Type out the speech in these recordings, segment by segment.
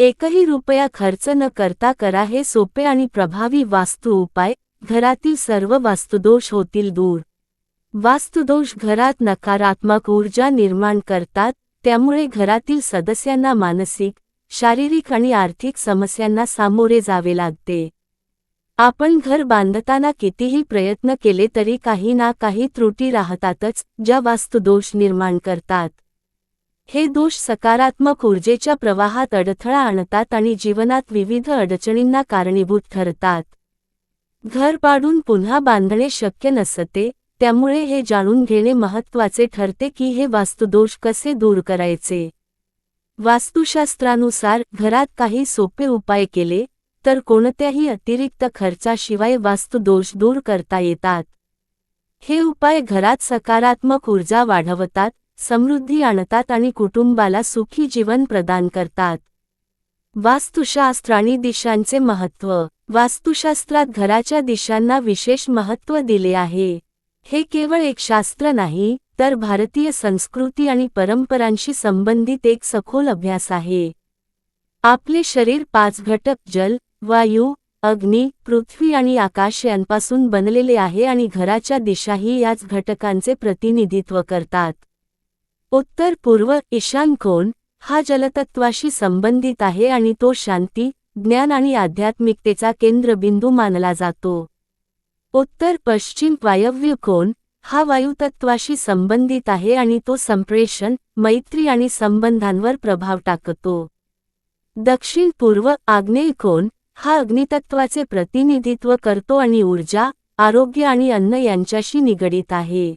एकही रुपया खर्च न करता करा हे सोपे आणि प्रभावी वास्तू उपाय. घरातील सर्व वास्तुदोष होतील दूर. वास्तुदोष घरात नकारात्मक ऊर्जा निर्माण करतात त्यामुळे घरातील सदस्यांना मानसिक शारीरिक आणि आर्थिक समस्यांना सामोरे जावे लागते. आपण घर बांधताना कितीही प्रयत्न केले तरी काही ना काही त्रुटी राहतातच ज्या वास्तुदोष निर्माण करतात. हे दोष सकारात्मक ऊर्जेच्या प्रवाहात अडथळा आणतात आणि जीवनात विविध अडचणींना कारणीभूत ठरतात. घर पाडून पुन्हा बांधणे शक्य नसते त्यामुळे हे जाणून घेणे महत्त्वाचे ठरते की हे वास्तुदोष कसे दूर करायचे. वास्तुशास्त्रानुसार घरात काही सोपे उपाय केले तर कोणत्याही अतिरिक्त खर्चाशिवाय वास्तुदोष दूर करता येतात. हे उपाय घरात सकारात्मक ऊर्जा वाढवतात समृद्धी आणतात आणि कुटुंबाला सुखी जीवन प्रदान करतात. वास्तुशास्त्र आणि दिशांचे महत्त्व वास्तुशास्त्रात घराच्या दिशांना विशेष महत्त्व दिले आहे. हे केवळ एक शास्त्र नाही तर भारतीय संस्कृती आणि परंपरांशी संबंधित एक सखोल अभ्यास आहे. आपले शरीर पाच घटक जल वायू अग्नी पृथ्वी आणि आकाश यांपासून बनलेले आहे आणि घराच्या दिशाही याच घटकांचे प्रतिनिधित्व करतात. उत्तर पूर्व ईशान कोण हा जलतत्वाशी संबंधित आहे आणि तो शांती ज्ञान आणि आध्यात्मिकतेचा केंद्रबिंदू मानला जातो. उत्तर पश्चिम वायव्य कोण हा वायुतत्वाशी संबंधित आहे आणि तो संप्रेषण मैत्री आणि संबंधांवर प्रभाव टाकतो. दक्षिण पूर्व आग्नेय कोण हा अग्नितत्वाचे प्रतिनिधित्व करतो आणि ऊर्जा आरोग्य आणि अन्न यांच्याशी निगडीत आहे.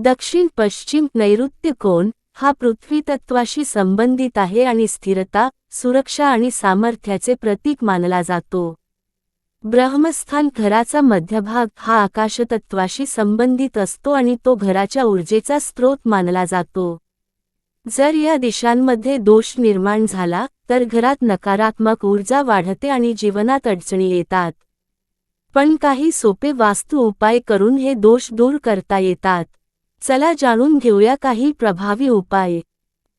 दक्षिण पश्चिम नैऋत्य कोण हा पृथ्वीतत्वाशी संबंधित आहे आणि स्थिरता सुरक्षा आणि सामर्थ्याचे प्रतीक मानला जातो. ब्रह्मस्थान घराचा मध्यभाग हा आकाशतत्वाशी संबंधित असतो आणि तो घराच्या ऊर्जेचा स्रोत मानला जातो. जर या दिशांमध्ये दोष निर्माण झाला तर घरात नकारात्मक ऊर्जा वाढते आणि जीवनात अडचणी येतात. पण काही सोपे वास्तू उपाय करून हे दोष दूर करता येतात. चला जाणून घेऊया काही प्रभावी उपाय.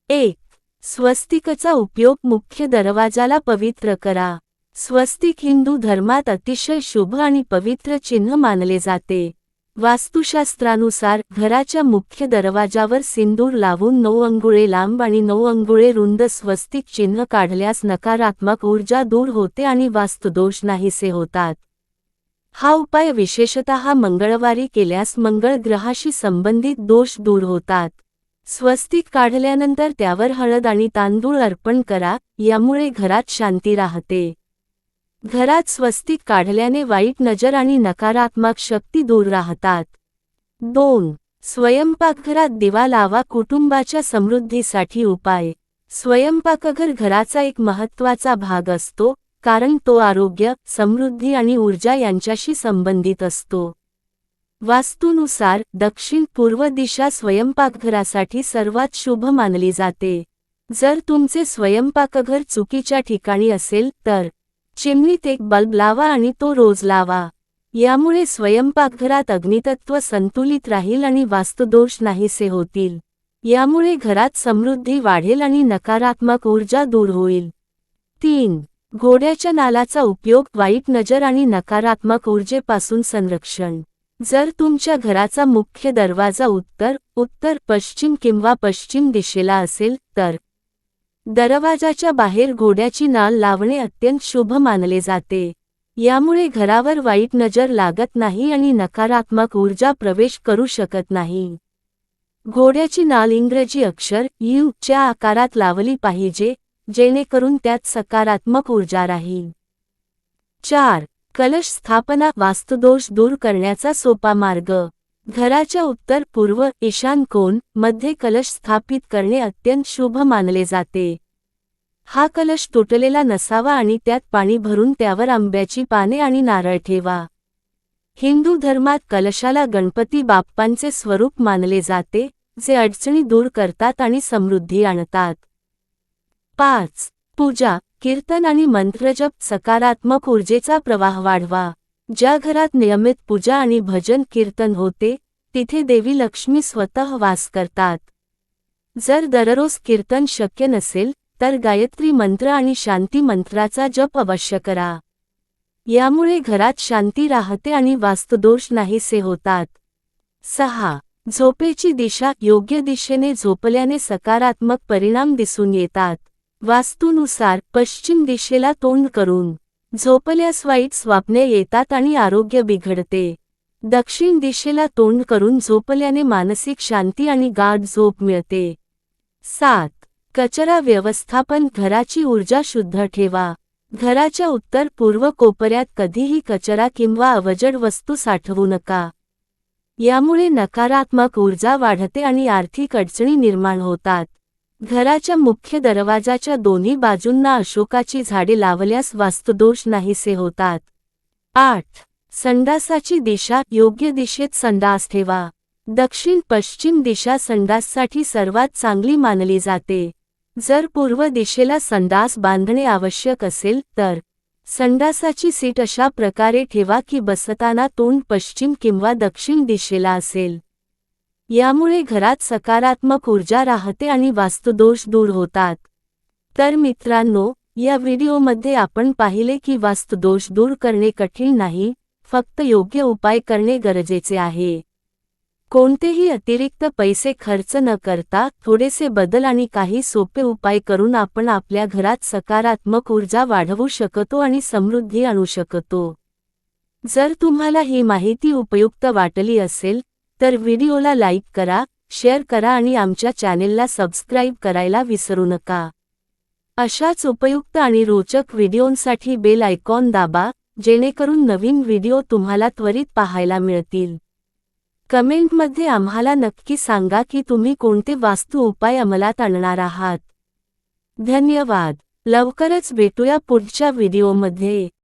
एक स्वस्तिकचा उपयोग मुख्य दरवाजाला पवित्र करा. स्वस्तिक हिंदू धर्मात अतिशय शुभ आणि पवित्र चिन्ह मानले जाते. वास्तुशास्त्रानुसार घराच्या मुख्य दरवाजावर सिंदूर लावून नऊ अंगुळे लांब आणि नऊ अंगुळे रुंद स्वस्तिक चिन्ह काढल्यास नकारात्मक ऊर्जा दूर होते आणि वास्तुदोष नाहीसे होतात. हा उपाय विशेषतः मंगळवारी केल्यास मंगळ ग्रहाशी संबंधित दोष दूर होतात. स्वस्तिक काढल्यानंतर त्यावर हळद आणि तांदूळ अर्पण करा यामुळे घरात शांती राहते. घरात स्वस्तिक काढल्याने वाईट नजर आणि नकारात्मक शक्ती दूर राहतात. दोन स्वयंपाकघरात दिवा लावा कुटुंबाच्या समृद्धीसाठी उपाय. स्वयंपाकघर घराचा एक महत्त्वाचा भाग असतो कारण तो आरोग्य समृद्धी आणि ऊर्जा यांच्याशी संबंधित असतो. वास्तूनुसार दक्षिण पूर्व दिशा स्वयंपाकघरासाठी सर्वात शुभ मानली जाते. जर तुमचे स्वयंपाकघर चुकीच्या ठिकाणी असेल तर चिमणीत एक बल्ब लावा आणि तो रोज लावा. यामुळे स्वयंपाकघरात अग्नितत्व संतुलित राहील आणि वास्तुदोष नाहीसे होतील. यामुळे घरात समृद्धी वाढेल आणि नकारात्मक ऊर्जा दूर होईल. तीन घोड्याच्या नालाचा उपयोग वाईट नजर आणि नकारात्मक ऊर्जेपासून संरक्षण. जर तुमच्या घराचा मुख्य दरवाजा उत्तर उत्तर पश्चिम किंवा पश्चिम दिशेला असेल तर दरवाजाच्या बाहेर घोड्याची नाल लावणे अत्यंत शुभ मानले जाते. यामुळे घरावर वाईट नजर लागत नाही आणि नकारात्मक ऊर्जा प्रवेश करू शकत नाही. घोड्याची नाल इंग्रजी अक्षर यू च्या आकारात लावली पाहिजे जेणेकरून त्यात सकारात्मक ऊर्जा राहील. चार. कलश स्थापना वास्तुदोष दूर करण्याचा सोपा मार्ग. घराच्या उत्तर पूर्व ईशान कोणमध्ये कलश स्थापित करणे अत्यंत शुभ मानले जाते. हा कलश तुटलेला नसावा आणि त्यात पाणी भरून त्यावर आंब्याची पाने आणि नारळ ठेवा. हिंदू धर्मात कलशाला गणपती बाप्पांचे स्वरूप मानले जाते जे अडचणी दूर करतात आणि समृद्धी आणतात. पाच. पूजा कीर्तन आणि मंत्रजप सकारात्मक ऊर्जेचा प्रवाह वाढवा. ज्या घरात नियमित पूजा आणि भजन कीर्तन होते तिथे देवी लक्ष्मी स्वतः वास करतात. जर दररोज कीर्तन शक्य नसेल तर गायत्री मंत्र आणि शांती मंत्राचा जप अवश्य करा. यामुळे घरात शांती राहते आणि वास्तुदोष नाहीसे होतात. सहा. झोपेची दिशा योग्य दिशेने झोपल्याने सकारात्मक परिणाम दिसून येतात. वास्तूनुसार पश्चिम दिशेला तोंड करून झोपल्यास वाईट स्वप्ने येतात आणि आरोग्य बिघडते. दक्षिण दिशेला तोंड करून झोपल्याने मानसिक शांती आणि गाढ झोप मिळते. सात. कचरा व्यवस्थापन घराची ऊर्जा शुद्ध ठेवा. घराच्या उत्तर पूर्व कोपऱ्यात कधीही कचरा किंवा अवजड वस्तू साठवू नका. यामुळे नकारात्मक ऊर्जा वाढते आणि आर्थिक अडचणी निर्माण होतात. घराच्या मुख्य दरवाजाच्या दोन्ही बाजूंना अशोकाची झाडे लावल्यास वास्तुदोष नाहीसे होतात. आठ. संडासाची दिशा योग्य दिशेत संडास ठेवा. दक्षिण पश्चिम दिशा संडाससाठी सर्वात चांगली मानली जाते. जर पूर्व दिशेला संडास बांधणे आवश्यक असेल तर संडासाची सीट अशा प्रकारे ठेवा की बसताना तोंड पश्चिम किंवा दक्षिण दिशेला असेल. यामुळे घरात सकारात्मक ऊर्जा राहते आणि वास्तुदोष दूर होतात. तर मित्रांनो या व्हिडिओमध्ये आपण पाहिले की वास्तुदोष दूर करणे कठीण नाही फक्त योग्य उपाय करणे गरजेचे आहे. कोणतेही अतिरिक्त पैसे खर्च न करता थोडेसे बदल आणि काही सोपे उपाय करून आपण आपल्या घरात सकारात्मक ऊर्जा वाढवू शकतो आणि समृद्धी आणू शकतो. जर तुम्हाला ही माहिती उपयुक्त वाटली असेल तर व्हिडिओला लाईक करा शेअर करा आणि आमच्या चॅनेलला सबस्क्राईब करायला विसरू नका. अशाच उपयुक्त आणि रोचक व्हिडिओंसाठी बेल आयकॉन दाबा जेणेकरून नवीन व्हिडिओ तुम्हाला त्वरित पाहायला मिळतील. कमेंटमध्ये आम्हाला नक्की सांगा की तुम्ही कोणते वास्तू उपाय अंमलात आणणार आहात. धन्यवाद. लवकरच भेटूया पुढच्या व्हिडिओमध्ये.